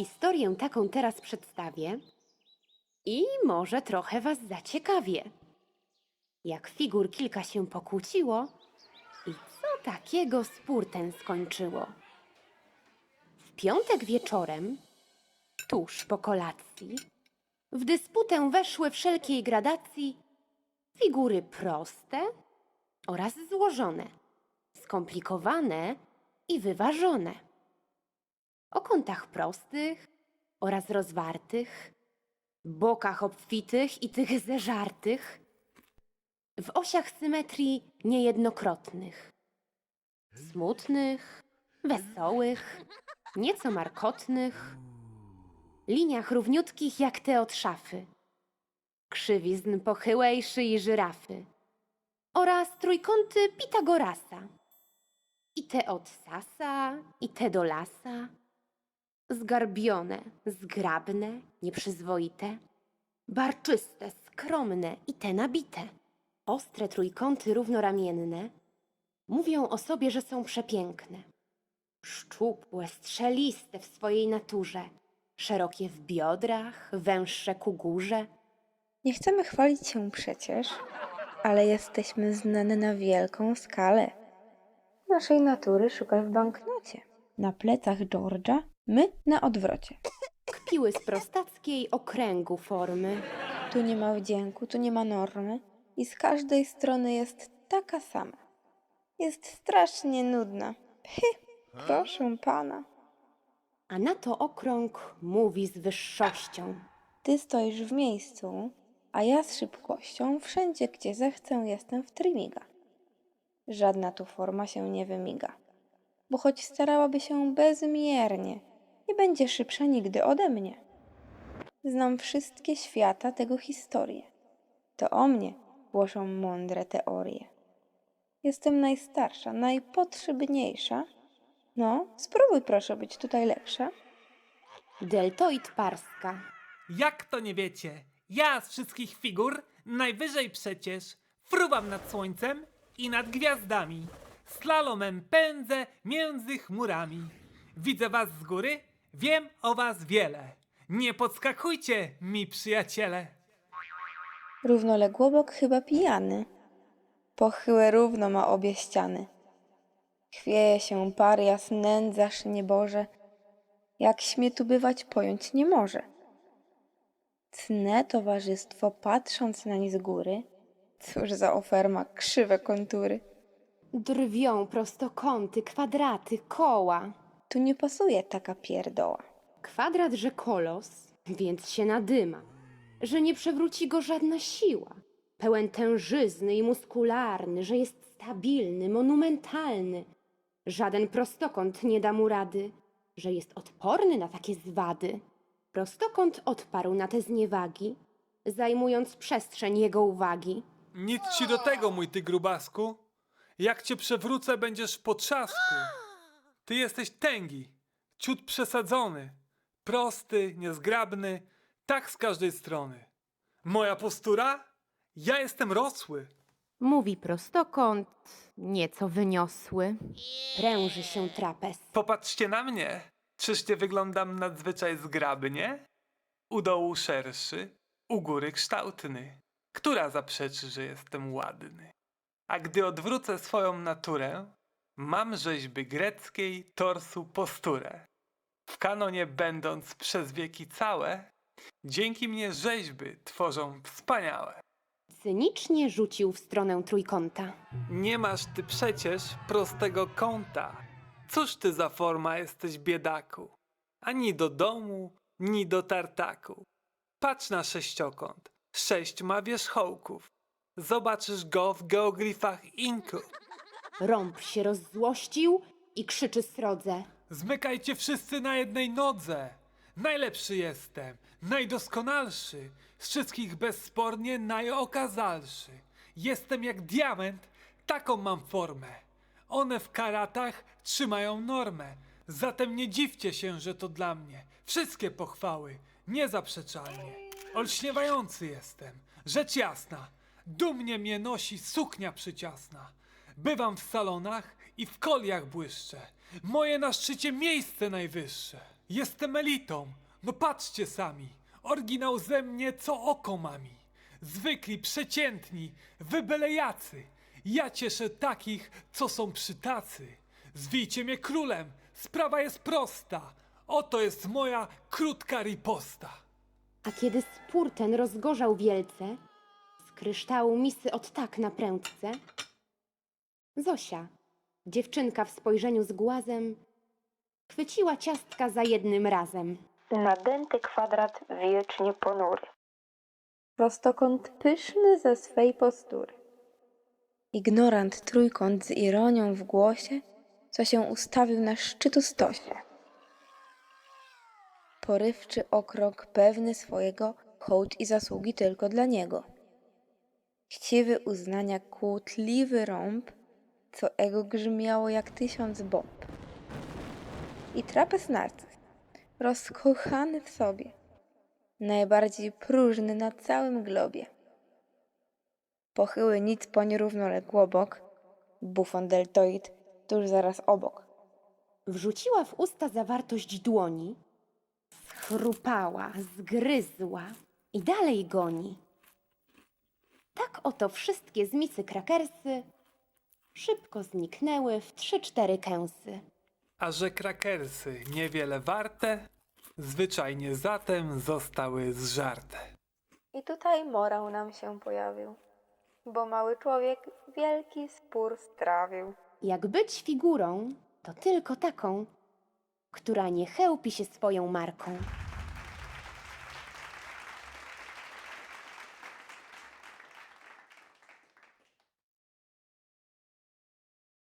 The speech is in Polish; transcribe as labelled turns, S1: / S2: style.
S1: Historię taką teraz przedstawię i może trochę was zaciekawię. Jak figur kilka się pokłóciło i co takiego spór ten skończyło. W piątek wieczorem, tuż po kolacji, w dysputę weszły wszelkiej gradacji figury proste oraz złożone, skomplikowane i wyważone. O kątach prostych oraz rozwartych, bokach obfitych i tych zeżartych, w osiach symetrii niejednokrotnych, smutnych, wesołych, nieco markotnych, liniach równiutkich jak te od szafy, krzywizn pochyłej szyi żyrafy oraz trójkąty Pitagorasa. I te od sasa, i te do lasa, zgarbione, zgrabne, nieprzyzwoite, barczyste, skromne i te nabite. Ostre trójkąty równoramienne mówią o sobie, że są przepiękne. Szczupłe, strzeliste w swojej naturze, szerokie w biodrach, węższe ku górze.
S2: Nie chcemy chwalić się przecież, ale jesteśmy znane na wielką skalę. Naszej natury szukaj w banknocie. Na plecach George'a, my na odwrocie.
S1: Kpiły z prostackiej okręgu formy.
S2: Tu nie ma wdzięku, tu nie ma normy i z każdej strony jest taka sama. Jest strasznie nudna. Phy, proszę pana.
S1: A na to okrąg mówi z wyższością.
S2: Ty stoisz w miejscu, a ja z szybkością wszędzie, gdzie zechcę, jestem w trymiga. Żadna tu forma się nie wymiga, bo choć starałaby się bezmiernie, nie będzie szybsza nigdy ode mnie. Znam wszystkie świata tego historie. To o mnie głoszą mądre teorie. Jestem najstarsza, najpotrzebniejsza. No, spróbuj proszę być tutaj lepsza.
S1: Deltoid parska.
S3: Jak to nie wiecie? Ja z wszystkich figur najwyżej przecież fruwam nad słońcem i nad gwiazdami. Slalomem pędzę między chmurami. Widzę was z góry, wiem o was wiele. Nie podskakujcie mi, przyjaciele.
S2: Równoległobok chyba pijany. Pochyłe równo ma obie ściany. Chwieje się parias, nędzarz nieboże. Jak śmie tu bywać, pojąć nie może. Cne towarzystwo, patrząc nań z góry, cóż za oferma, krzywe kontury.
S1: Drwią prostokąty, kwadraty, koła.
S2: Tu nie pasuje taka pierdoła.
S1: Kwadrat, że kolos, więc się nadyma, że nie przewróci go żadna siła. Pełen tężyzny i muskularny, że jest stabilny, monumentalny. Żaden prostokąt nie da mu rady, że jest odporny na takie zwady. Prostokąt odparł na te zniewagi, zajmując przestrzeń jego uwagi.
S3: Nic ci do tego, mój ty grubasku. Jak cię przewrócę, będziesz po trzasku. Ty jesteś tęgi, ciut przesadzony, prosty, niezgrabny, tak z każdej strony. Moja postura? Ja jestem rosły.
S1: Mówi prostokąt, nieco wyniosły. Pręży się trapez.
S3: Popatrzcie na mnie. Czyż nie wyglądam nadzwyczaj zgrabnie? U dołu szerszy, u góry kształtny. Która zaprzeczy, że jestem ładny? A gdy odwrócę swoją naturę, mam rzeźby greckiej torsu posturę. W kanonie będąc przez wieki całe, dzięki mnie rzeźby tworzą wspaniałe.
S1: Cynicznie rzucił w stronę trójkąta.
S3: Nie masz ty przecież prostego kąta. Cóż ty za forma jesteś biedaku? Ani do domu, ni do tartaku. Patrz na sześciokąt. Sześć ma wierzchołków. Zobaczysz go w geoglifach inku.
S1: Rąb się rozzłościł i krzyczy srodze.
S3: Zmykajcie wszyscy na jednej nodze. Najlepszy jestem, najdoskonalszy, z wszystkich bezspornie najokazalszy. Jestem jak diament, taką mam formę. One w karatach trzymają normę. Zatem nie dziwcie się, że to dla mnie. Wszystkie pochwały, niezaprzeczalnie. Olśniewający jestem, rzecz jasna. Dumnie mnie nosi suknia przyciasna. Bywam w salonach i w koliach błyszczę. Moje na szczycie miejsce najwyższe. Jestem elitą. No patrzcie sami. Oryginał ze mnie co oko mami. Zwykli, przeciętni, wy byle jacy. Ja cieszę takich, co są przytacy. Zwijcie mnie królem. Sprawa jest prosta. Oto jest moja krótka riposta.
S1: A kiedy spór ten rozgorzał wielce, z kryształu misy od tak na prędce, Zosia, dziewczynka w spojrzeniu z głazem, chwyciła ciastka za jednym razem.
S2: Nadęty kwadrat wiecznie ponury. Prostokąt pyszny ze swej postury. Ignorant trójkąt z ironią w głosie, co się ustawił na szczytu stosie. Porywczy okrok pewny swojego, hołd i zasługi tylko dla niego. Chciwy uznania kłótliwy rąb, co ego grzmiało jak tysiąc bomb. I trapez narcyz, rozkochany w sobie, najbardziej próżny na całym globie. Pochyły nic poń równoległ obok, bufon deltoid tuż zaraz obok.
S1: Wrzuciła w usta zawartość dłoni, schrupała, zgryzła i dalej goni. Tak oto wszystkie z krakersy szybko zniknęły w trzy, cztery kęsy.
S3: A że krakersy niewiele warte, zwyczajnie zatem zostały zżarte.
S2: I tutaj morał nam się pojawił, bo mały człowiek wielki spór strawił.
S1: Jak być figurą, to tylko taką, która nie chełpi się swoją marką.